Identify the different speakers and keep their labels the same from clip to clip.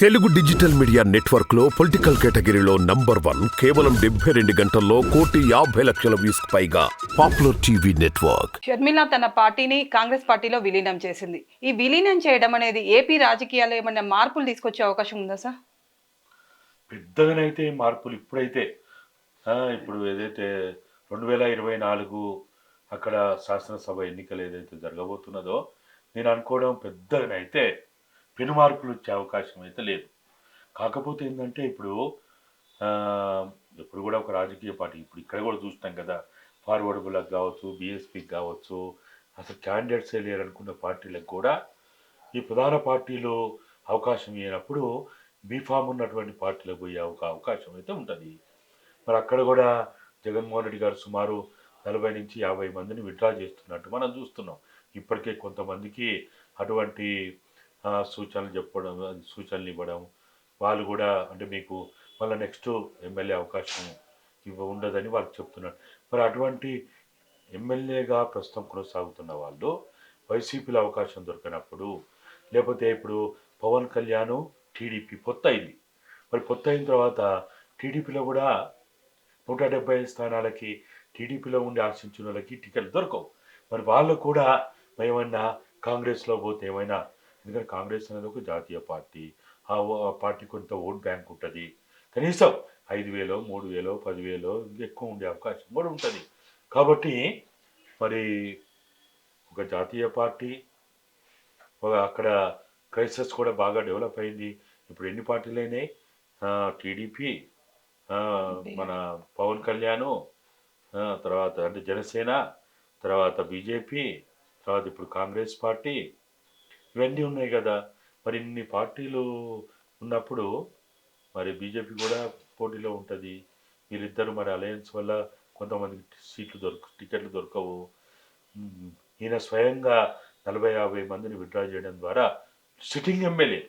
Speaker 1: Telugu digital media నెట్వర్క్లో political కేటగిరీలో number one కేవలం డెబ్బై రెండు గంటల్లో కోటి యాభై లక్షల వ్యూస్ పైగా పాపులర్ టీవీ నెట్వర్క్.
Speaker 2: షర్మిల తన పార్టీని కాంగ్రెస్ పార్టీలో విలీనం చేసింది. ఈ విలీనం చేయడం అనేది ఏపీ రాజకీయాల్లో ఏమైనా మార్పులు తీసుకొచ్చే అవకాశం ఉందా సార్?
Speaker 3: పెద్దగానైతే మార్పులు ఇప్పుడైతే ఆ, ఇప్పుడు ఏదైతే రెండు వేల ఇరవై నాలుగు అక్కడ శాసనసభ ఎన్నికలు ఏదైతే జరగబోతున్నదో నేను అనుకోవడం పెద్దగానైతే పెను మార్పులు వచ్చే అవకాశం అయితే లేదు. కాకపోతే ఏంటంటే ఇప్పుడు ఇప్పుడు కూడా ఒక రాజకీయ పార్టీ ఇప్పుడు ఇక్కడ కూడా చూస్తాం కదా ఫార్వర్డ్ బ్లాక్ కావచ్చు బీఎస్పీకి కావచ్చు అసలు క్యాండిడేట్సే లేరనుకున్న పార్టీలకు కూడా ఈ ప్రధాన పార్టీలో అవకాశం ఇవ్వనప్పుడు బీఫామ్ ఉన్నటువంటి పార్టీలకు పోయే ఒక అవకాశం అయితే ఉంటుంది. మరి అక్కడ కూడా జగన్మోహన్ రెడ్డి గారు సుమారు నలభై నుంచి యాభై మందిని విత్డ్రా చేస్తున్నట్టు మనం చూస్తున్నాం. ఇప్పటికే కొంతమందికి అటువంటి సూచనలు చెప్పడం సూచనలు ఇవ్వడం వాళ్ళు కూడా అంటే మీకు మళ్ళీ నెక్స్ట్ ఎమ్మెల్యే అవకాశం ఇవ్వ ఉండదని వాళ్ళకి చెప్తున్నారు. మరి అటువంటి ఎమ్మెల్యేగా ప్రస్తుతం కొనసాగుతున్న వాళ్ళు వైసీపీలో అవకాశం దొరికినప్పుడు లేకపోతే ఇప్పుడు పవన్ కళ్యాణ్ టీడీపీ పొత్తు అయింది. మరి పొత్తు అయిన తర్వాత టీడీపీలో కూడా నూట డెబ్బై స్థానాలకి టీడీపీలో ఉండి ఆశించిన వాళ్ళకి టికెట్లు దొరకవు. మరి వాళ్ళు కూడా ఏమైనా కాంగ్రెస్లో పోతే ఏమైనా ఎందుకంటే కాంగ్రెస్ అనేది ఒక జాతీయ పార్టీ. ఆ పార్టీ కొంత ఓట్ బ్యాంక్ ఉంటుంది. కనీసం ఐదు వేలో మూడు వేలో పదివేలో ఎక్కువ ఉండే అవకాశం కూడా ఉంటుంది. కాబట్టి మరి ఒక జాతీయ పార్టీ ఒక అక్కడ క్రైసిస్ కూడా బాగా డెవలప్ అయింది. ఇప్పుడు ఎన్ని పార్టీలు అయినాయి? టీడీపీ మన పవన్ కళ్యాణ్ తర్వాత అంటే జనసేన తర్వాత బీజేపీ తర్వాత ఇప్పుడు కాంగ్రెస్ పార్టీ ఇవన్నీ ఉన్నాయి కదా. మరి ఇన్ని పార్టీలు ఉన్నప్పుడు మరి బీజేపీ కూడా పోటీలో ఉంటుంది. వీళ్ళిద్దరు మరి అలయన్స్ వల్ల కొంతమందికి సీట్లు దొరక టికెట్లు దొరకవు. ఈయన స్వయంగా నలభై యాభై మందిని విత్డ్రా చేయడం ద్వారా సిట్టింగ్ ఎమ్మెల్యే.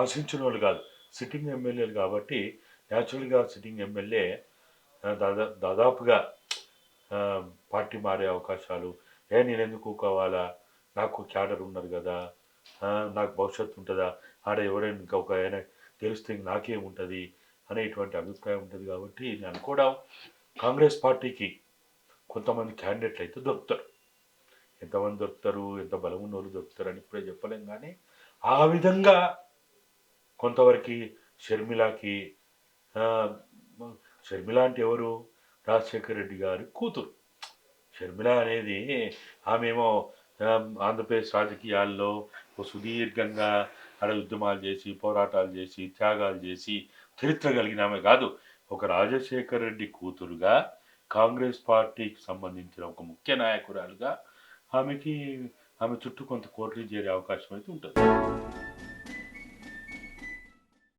Speaker 3: ఆశించిన వాళ్ళు కాదు సిట్టింగ్ ఎమ్మెల్యేలు కాబట్టి న్యాచురల్గా సిట్టింగ్ ఎమ్మెల్యే దాదా దాదాపుగా పార్టీ మారే అవకాశాలు. ఏ నేను ఎందుకు కావాలా నాకు క్యాడర్ ఉన్నారు కదా నాకు భవిష్యత్తు ఉంటుందా ఆడ ఎవరైనా ఇంకా ఒక ఆయన తెలిస్తే నాకేముంటుంది అనేటువంటి అభిప్రాయం ఉంటుంది కాబట్టి నేను అనుకోవడం కాంగ్రెస్ పార్టీకి కొంతమంది క్యాండిడేట్లు అయితే దొరుకుతారు. ఎంతమంది దొరుకుతారు ఎంత బలం ఉన్న వాళ్ళు దొరుకుతారు అని ఇప్పుడే చెప్పలేం కానీ ఆ విధంగా కొంతవరకు షర్మిలాకి షర్మిల అంటే ఎవరు? రాజశేఖర రెడ్డి గారి కూతురు. షర్మిల అనేది ఆమెమో ఆంధ్రప్రదేశ్ రాజకీయాల్లో సుదీర్ఘంగా ఆడ ఉద్యమాలు చేసి పోరాటాలు చేసి త్యాగాలు చేసి చరిత్ర కలిగిన ఆమె కాదు. ఒక రాజశేఖర రెడ్డి కూతురుగా కాంగ్రెస్ పార్టీకి సంబంధించిన ఒక ముఖ్య నాయకురాలుగా ఆమెకి ఆమె చుట్టూ కొంత కోట్లు చేరే అవకాశం అయితే ఉంటుంది.